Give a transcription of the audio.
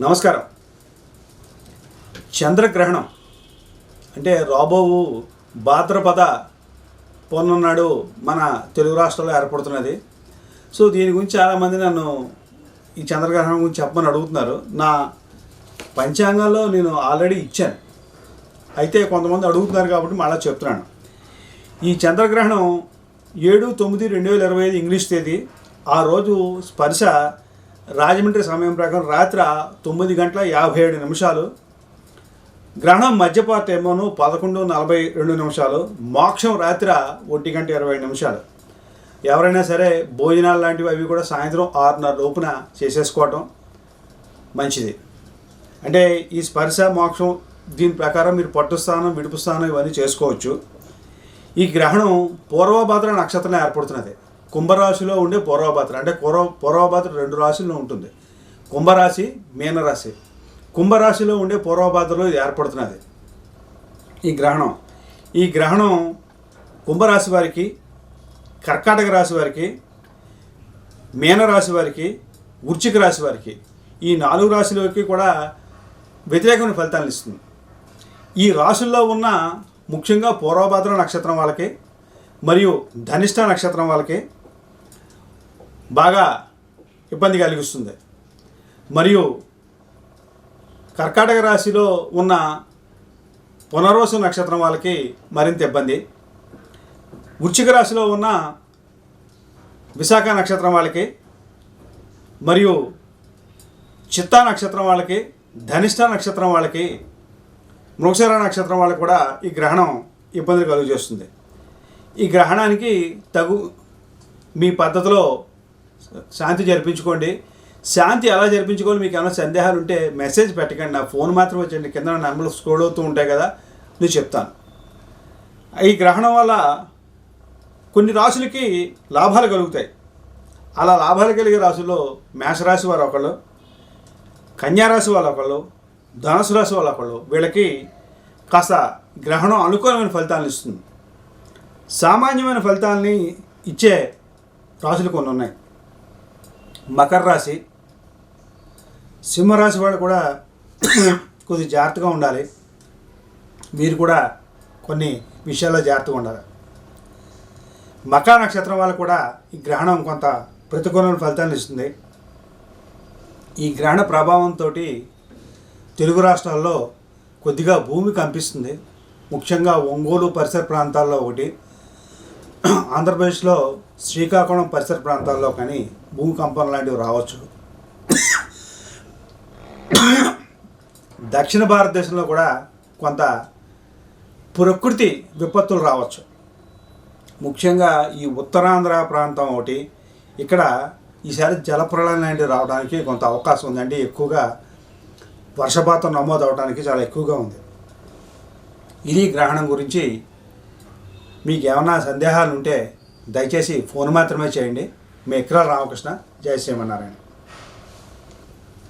నమస్కారం. చంద్రగ్రహణం అంటే రాబోవు భాద్రపద పౌర్ణమి నాడు మన తెలుగు రాష్ట్రంలో ఏర్పడుతున్నది. సో దీని గురించి చాలామంది నన్ను ఈ చంద్రగ్రహణం గురించి చెప్పమని అడుగుతున్నారు. నా పంచాంగంలో నేను ఆల్రెడీ ఇచ్చాను. అయితే కొంతమంది అడుగుతున్నారు కాబట్టి మళ్ళీ చెప్తున్నాను. ఈ చంద్రగ్రహణం ఏడు తొమ్మిది రెండు వేల ఇరవై ఐదు ఇంగ్లీష్ తేదీ. ఆ రోజు స్పర్శ రాజమండ్రి సమయం ప్రకారం రాత్రి తొమ్మిది గంటల యాభై ఏడు నిమిషాలు గ్రహణం మధ్యపాత ఏమోను పదకొండు నలభై రెండు నిమిషాలు మోక్షం రాత్రి ఒంటి గంట ఇరవై నిమిషాలు. ఎవరైనా సరే భోజనాలు లాంటివి అవి కూడా సాయంత్రం ఆరున్నర లోపున చేసేసుకోవటం మంచిది. అంటే ఈ స్పర్శ మోక్షం దీని ప్రకారం మీరు పట్టుస్థానం విడుపు స్థానం ఇవన్నీ చేసుకోవచ్చు. ఈ గ్రహణం పూర్వభద్ర నక్షత్రం ఏర్పడుతున్నది. కుంభరాశిలో ఉండే పూర్వభద్ర అంటే పూర్వ పూర్వభద్ర రెండు రాశుల్లో ఉంటుంది. కుంభరాశి మీనరాశి. కుంభరాశిలో ఉండే పూర్వభద్రలో ఇది ఏర్పడుతున్నది. ఈ గ్రహణం. ఈ గ్రహణం కుంభరాశి వారికి కర్కాటక రాశి వారికి మీనరాశి వారికి వృచ్చిక రాశి వారికి ఈ నాలుగు రాశులకి కూడా వ్యతిరేకమైన ఫలితాలను ఇస్తుంది. ఈ రాశుల్లో ఉన్న ముఖ్యంగా పూర్వభద్ర నక్షత్రం వాళ్ళకి మరియు ధనిష్ట నక్షత్రం వాళ్ళకి బాగా ఇబ్బంది కలిగిస్తుంది. మరియు కర్కాటక రాశిలో ఉన్న పునర్వసు నక్షత్రం వాళ్ళకి మరింత ఇబ్బంది. వృశ్చిక రాశిలో ఉన్న విశాఖ నక్షత్రం వాళ్ళకి మరియు చిత్తా నక్షత్రం వాళ్ళకి ధనిష్ట నక్షత్రం వాళ్ళకి మృగశర నక్షత్రం వాళ్ళకి కూడా ఈ గ్రహణం ఇబ్బందులు కలుగు చేస్తుంది ఈ గ్రహణానికి తగు మీ పద్ధతిలో శాంతి జరిపించుకోండి. శాంతి ఎలా జరిపించుకోవాలి మీకు ఏమైనా సందేహాలు ఉంటే మెసేజ్ పెట్టకండి. నా ఫోన్ మాత్రం వచ్చండి కింద నెంబర్లు స్క్రోల్ అవుతూ ఉంటాయి కదా నేను చెప్తాను. ఈ గ్రహణం వల్ల కొన్ని రాశులకి లాభాలు కలుగుతాయి. అలా లాభాలు కలిగే రాశుల్లో మేషరాశి వారు ఒకళ్ళు కన్యారాశి వాళ్ళు ఒకళ్ళు ధనుసు రాశి వాళ్ళు ఒకళ్ళు వీళ్ళకి కాస్త గ్రహణం అనుకూలమైన ఫలితాలను ఇస్తుంది. సామాన్యమైన ఫలితాలని ఇచ్చే రాశులు కొన్ని ఉన్నాయి. మకర రాశి. సింహరాశి వాళ్ళు కూడా కొద్దిగా జాగ్రత్తగా ఉండాలి. మీరు కూడా కొన్ని విషయాల్లో జాగ్రత్తగా ఉండాలి. మకర నక్షత్రం వాళ్ళు కూడా ఈ గ్రహణం కొంత ప్రతికూల ఫలితాన్ని ఇస్తుంది. ఈ గ్రహణ ప్రభావంతో తెలుగు రాష్ట్రాల్లో కొద్దిగా భూమి కంపిస్తుంది. ముఖ్యంగా ఒంగోలు పరిసర ప్రాంతాల్లో ఒకటి ఆంధ్రప్రదేశ్లో శ్రీకాకుళం పరిసర ప్రాంతాల్లో కానీ భూకంపం లాంటివి రావచ్చు. దక్షిణ భారతదేశంలో కూడా కొంత ప్రకృతి విపత్తులు రావచ్చు. ముఖ్యంగా ఈ ఉత్తరాంధ్ర ప్రాంతం ఒకటి ఇక్కడ ఈసారి జలప్రళయం లాంటివి రావడానికి కొంత అవకాశం ఉంది అంటే ఎక్కువగా వర్షపాతం నమోదు అవడానికి చాలా ఎక్కువగా ఉంది. ఇది గ్రహణం గురించి మీకు ఏమైనా సందేహాలు ఉంటే దయచేసి ఫోన్ మాత్రమే చేయండి. మీ ఎక్రా రామకృష్ణ. జయ శ్రీమన్నారాయణ.